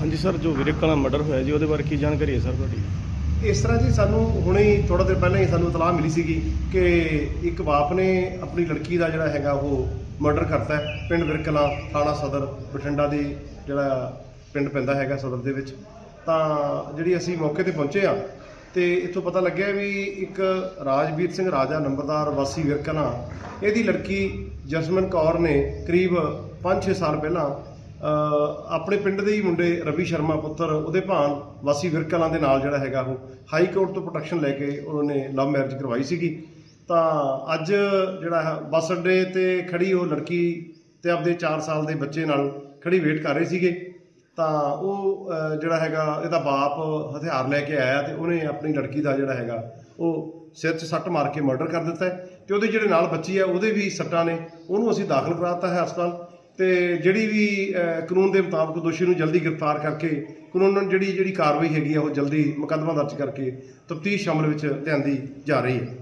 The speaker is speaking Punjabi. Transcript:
ਹਾਂਜੀ ਸਰ, ਜੋ ਵੀਰੇ ਕਲਾ ਮਰਡਰ ਹੋਇਆ ਜੀ, ਉਹਦੇ ਬਾਰੇ ਕੀ ਜਾਣਕਾਰੀ ਹੈ ਸਰ ਤੁਹਾਡੀ? ਇਸ ਤਰ੍ਹਾਂ ਜੀ, ਸਾਨੂੰ ਹੁਣੇ ਹੀ ਥੋੜਾ ਦਿਨ ਪਹਿਲਾਂ ਹੀ ਸਾਨੂੰ ਇਤਲਾਹ ਮਿਲੀ ਸੀਗੀ ਕਿ ਇੱਕ ਬਾਪ ਨੇ ਆਪਣੀ ਲੜਕੀ ਦਾ ਜਿਹੜਾ ਹੈਗਾ ਉਹ ਮਰਡਰ ਕਰਤਾ ਹੈ, ਪਿੰਡ ਵਿਰਕਲਾ ਥਾਣਾ ਸਦਰ, ਬਠਿੰਡਾ ਦੇ ਜਿਹੜਾ ਪਿੰਡ ਪੈਂਦਾ ਹੈਗਾ ਸਦਰ ਦੇ ਵਿੱਚ। ਤਾਂ ਜਿਹੜੀ ਅਸੀਂ ਮੌਕੇ ਤੇ ਪਹੁੰਚੇ ਆ ਤੇ ਇੱਥੋਂ ਪਤਾ ਲੱਗਿਆ ਵੀ ਇੱਕ ਰਾਜਵੀਰ ਸਿੰਘ ਰਾਜਾ, ਨੰਬਰਦਾਰ ਵਾਸੀ ਵਿਰਕਲਾ ਇਹਦੀ ਲੜਕੀ ਜਸਮਨ ਕੌਰ ਨੇ ਕਰੀਬ 5-6 ਸਾਲ ਪਹਿਲਾਂ ਆਪਣੇ ਪਿੰਡ ਦੇ ਹੀ ਮੁੰਡੇ ਰਵੀ ਸ਼ਰਮਾ ਪੁੱਤਰ, ਉਹਦੇ ਭਾਣ ਵਾਸੀ ਵਿਰਕਲਾਂ ਦੇ ਨਾਲ ਜਿਹੜਾ ਹੈਗਾ ਉਹ ਹਾਈ ਕੋਰਟ ਤੋਂ ਪ੍ਰੋਟੈਕਸ਼ਨ ਲੈ ਕੇ ਉਹਨਾਂ ਨੇ ਲਵ ਮੈਰਿਜ ਕਰਵਾਈ ਸੀਗੀ। ਤਾਂ ਅੱਜ ਜਿਹੜਾ ਹੈ, ਬੱਸ ਅੱਡੇ ਤੇ ਖੜੀ ਉਹ ਲੜਕੀ ਤੇ ਆਪਦੇ 4 ਸਾਲ ਦੇ ਬੱਚੇ ਨਾਲ ਖੜੀ ਵੇਟ ਕਰ ਰਹੇ ਸੀਗੇ। ਤਾਂ ਉਹ ਜਿਹੜਾ ਹੈਗਾ, ਇਹਦਾ ਬਾਪ ਹਥਿਆਰ ਲੈ ਕੇ ਆਇਆ ਤੇ ਉਹਨੇ ਆਪਣੀ ਲੜਕੀ ਦਾ ਜਿਹੜਾ ਹੈਗਾ ਉਹ ਸਿਰ 'ਚ ਸੱਟ ਮਾਰ ਕੇ ਮਰਡਰ ਕਰ ਦਿੱਤਾ ਹੈ ਤੇ ਉਹਦੇ ਜਿਹੜੇ ਨਾਲ ਬੱਚੀ ਹੈ, ਉਹਦੇ ਵੀ ਸੱਟਾਂ ਨੇ। ਉਹਨੂੰ ਅਸੀਂ ਦਾਖਲ ਕਰਾਤਾ ਹੈ ਹਸਪਤਾਲ। ਤੇ ਜਿਹੜੀ ਵੀ ਕਾਨੂੰਨ ਦੇ ਮੁਤਾਬਕ ਦੋਸ਼ੀ ਨੂੰ ਜਲਦੀ ਗ੍ਰਿਫਤਾਰ ਕਰਕੇ ਕਾਨੂੰਨ ਜਿਹੜੀ ਜਿਹੜੀ ਕਾਰਵਾਈ ਹੈਗੀ ਆ, ਉਹ ਜਲਦੀ ਮੁਕੱਦਮਾ ਦਰਜ ਕਰਕੇ ਤਫਤੀਸ਼ ਅਮਲ ਵਿੱਚ ਲਿਆਂਦੀ ਜਾ ਰਹੀ ਹੈ।